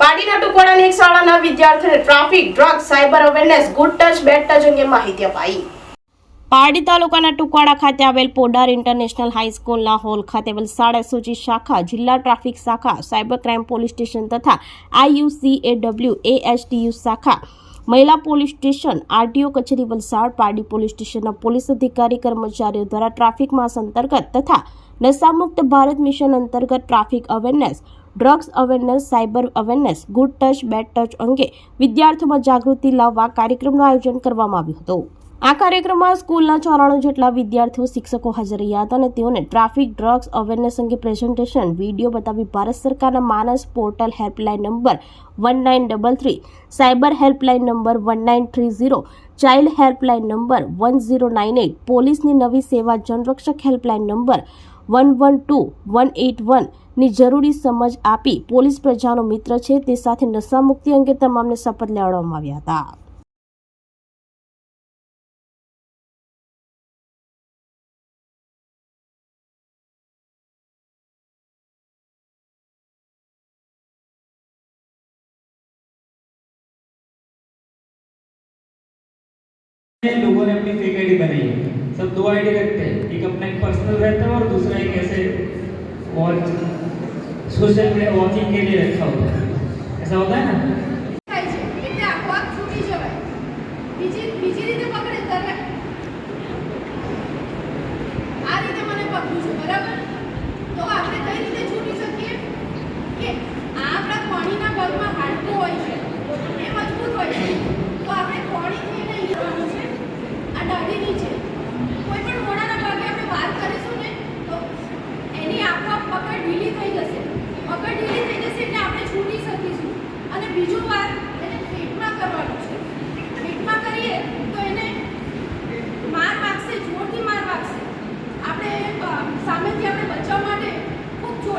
પાડીના ટુકડાની એક શાળાના વિદ્યાર્થીઓને traffic drugs cyber awareness, good touch, bad touch અંગે માહિતી અપાઈ. પારડી તાલુકાના ટુકવાડા ખાતે આવેલ પોડાર ઇન્ટરનેશનલ હાઈસ્કૂલના હોલ ખાતે વલસાડ એસઓજી શાખા, જિલ્લા ટ્રાફિક શાખા, સાયબર ક્રાઇમ પોલીસ સ્ટેશન તથા આઈયુસીએડબ્લ્યુ એએચટીયુ શાખા, મહિલા પોલીસ સ્ટેશન, આરટીઓ કચેરી, વલસાડ, પારડી પોલીસ સ્ટેશનના પોલીસ અધિકારી, કર્મચારીઓ દ્વારા ટ્રાફિક માસ અંતર્ગત તથા નશામુક્ત ભારત મિશન અંતર્ગત traffic awareness drugs awareness, cyber awareness, good touch, bad touch અંગે વિદ્યાર્થીઓમાં જાગૃતિ લાવવા કાર્યક્રમનું આયોજન કરવામાં આવ્યું હતું. આ કાર્યક્રમમાં સ્કૂલના ચોરાણું જેટલા વિદ્યાર્થીઓ, શિક્ષકો હાજર રહ્યા હતા અને તેઓને ટ્રાફિક ડ્રગ્સ અવેરનેસ અંગે પ્રેઝન્ટેશન, વીડિયો બતાવી ભારત સરકારના Manas portal helpline number one nine double three, cyber helpline number one nine three zero, child helpline number one zero nine eight પોલીસની નવી સેવા Janrakshak helpline number one one two one eight વનની જરૂરી સમજ આપી police પ્રજાનો મિત્ર છે તે સાથે નશામુક્તિ અંગે તમામને શપથ લેવડાવવામાં આવ્યા હતા लोगों ने अपनी फेक आईडी बनाई है सब दो आईडी रखते हैं एक अपना एक पर्सनल रहता है और दूसरा एक ऐसे वॉच सोशल मीडिया वॉचिंग के लिए रखा होता है ऐसा होता है ना થાય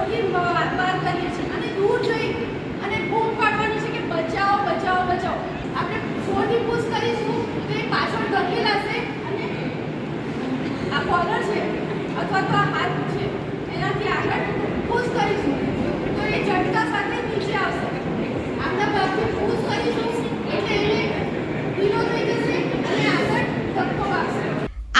ખૂબ વાત કરીએ છીએ. અને દૂર જઈ અને બૂમ પાડવાની છે કે બચાવો બચાવો બચાવો. આપણે ફોનની પુશ કરીશું તો એ પાછળ ધકેલાશે અને આ કોલર છે, અથવા તો આ હાથ